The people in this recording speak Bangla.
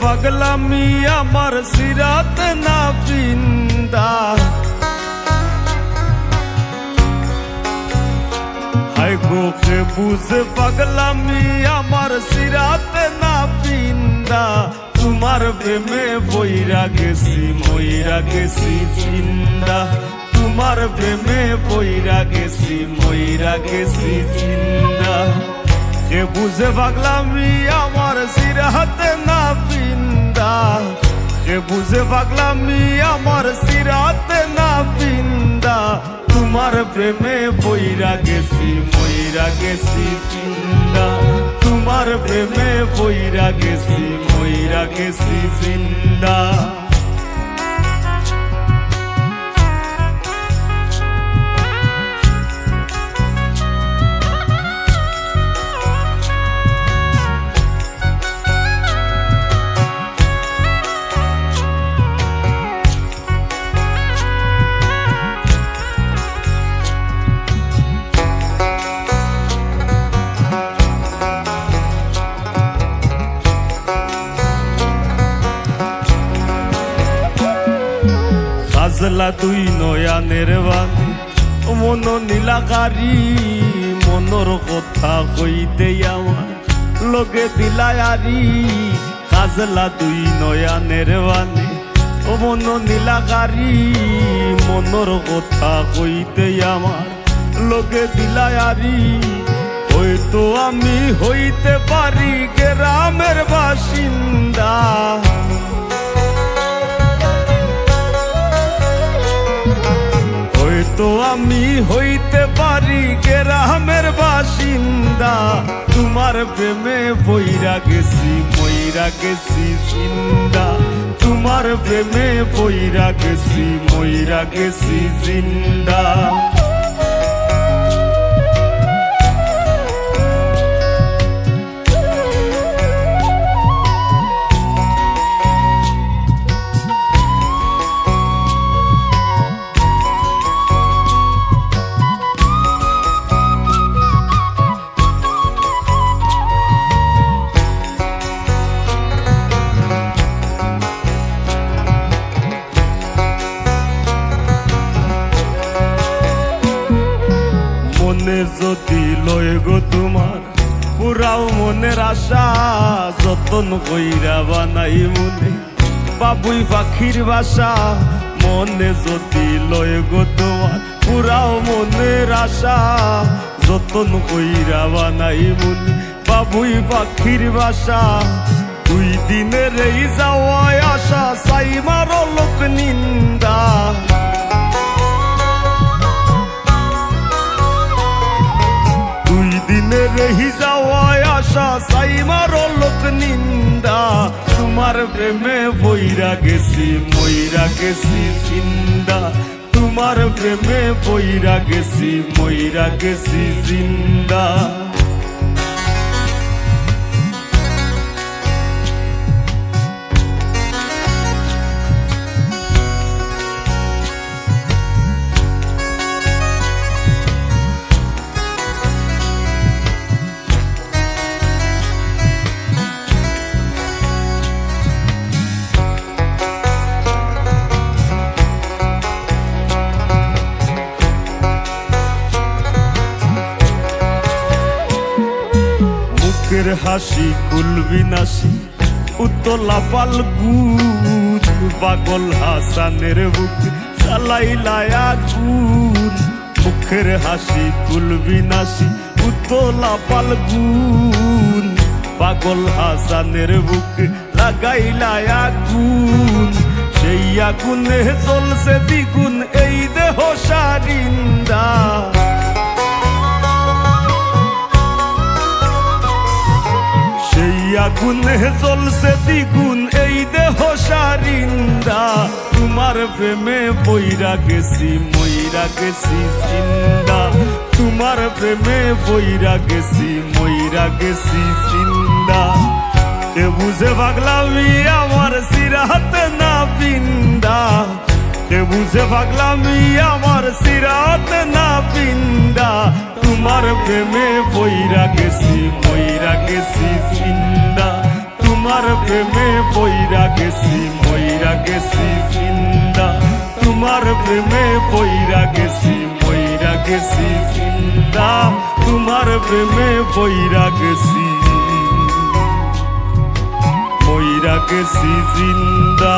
পাগলামি আমার সিরাত না পিন্দা হায় গোকে বুঝে পাগলামি আমার সিরাত না পিন্দা তোমার প্রেমে বইরা গেছি মইরা গেছি চিন্দা তোমার প্রেমে বইরা গেছি মইরা গেছি চিন্দা কে বুঝে পাগলামি আমার সিরাতে না পিন্দা। কে বুঝে পাগলামি আমার সিরাতে না পিন্দা। তোমার প্রেমে বইরা গেছি, মইরা গেছি চিন্দা তোমার প্রেমে বইরা গেছি, মইরা গেছি চিন্দা সাজলা তুই নয়ানের বাণী মন নীলাকারি মনর কথা কইতে আমার। লগে দিলায়ারি কাজলা তুই নয়ানের বাণী মন নীলাকারি মনর কথা কইতে আমার। লগে দিলায়ারি হয়তো আমি হইতে পারি গ্রামের বাসিন্দা। হইতে পারি গ্রামের বাসিন্দা। তোমার প্রেমে বইরা গেছি, মইরা গেছি জিন্দা। তোমার প্রেমে বইরা গেছি, মইরা গেছি জিন্দা। পুরাও মনের আশা, যতন কইরা বানাই মনে। বাবুই পাখির বাসা, মনে যদি লয় গো তোমার। পুরাও মনের আশা, যতন কইরা বানাই মনে। বাবুই পাখির বাসা, দুই দিনের এই যাওয়ায় আশা সাই মারো লোক নিন্দা। আশা সাইমার লোক নিন্দা। তোমার প্রেমে বইরা গেছি, মইরা গেছি জিন্দা। তোমার প্রেমে বইরা গেছি, মইরা গেছি জিন্দা। মুখের হাসি কুলবিনাশি উতলা পালগুন পাগল হাসানের বুক চালাইলায়া গুন মুখের হাসি কুলবিনাশি উতলা পালগুন পাগল হাসানের বুক লাগাইলায়া গুন সেই আগুনে চলছে দ্বিগুণ, এই দেহ সারিন্দা। আগুনে জ্বলছে দ্বিগুণ এই দেহ সারিন্দা তোমার প্রেমে বইরা গেছি মইরা গেছি চিন্দা তোমার প্রেমে বইরা গেছি মইরা গেছি চিন্দা কে বুঝে পাগলামি আমার সিরাতে না বিন্দা কে বুঝে পাগলামি আমার সিরাতে না বিন্দা তোমার প্রেমে বইরা গেছি বইরা গেছি চিন্দা তোমার তোমার প্রেমে বইরা গেছি, মইরা গেছি জিন্দা। তোমার প্রেমে বইরা গেছি, মইরা গেছি জিন্দা। তোমার প্রেমে বইরা গেছি, মইরা গেছি জিন্দা।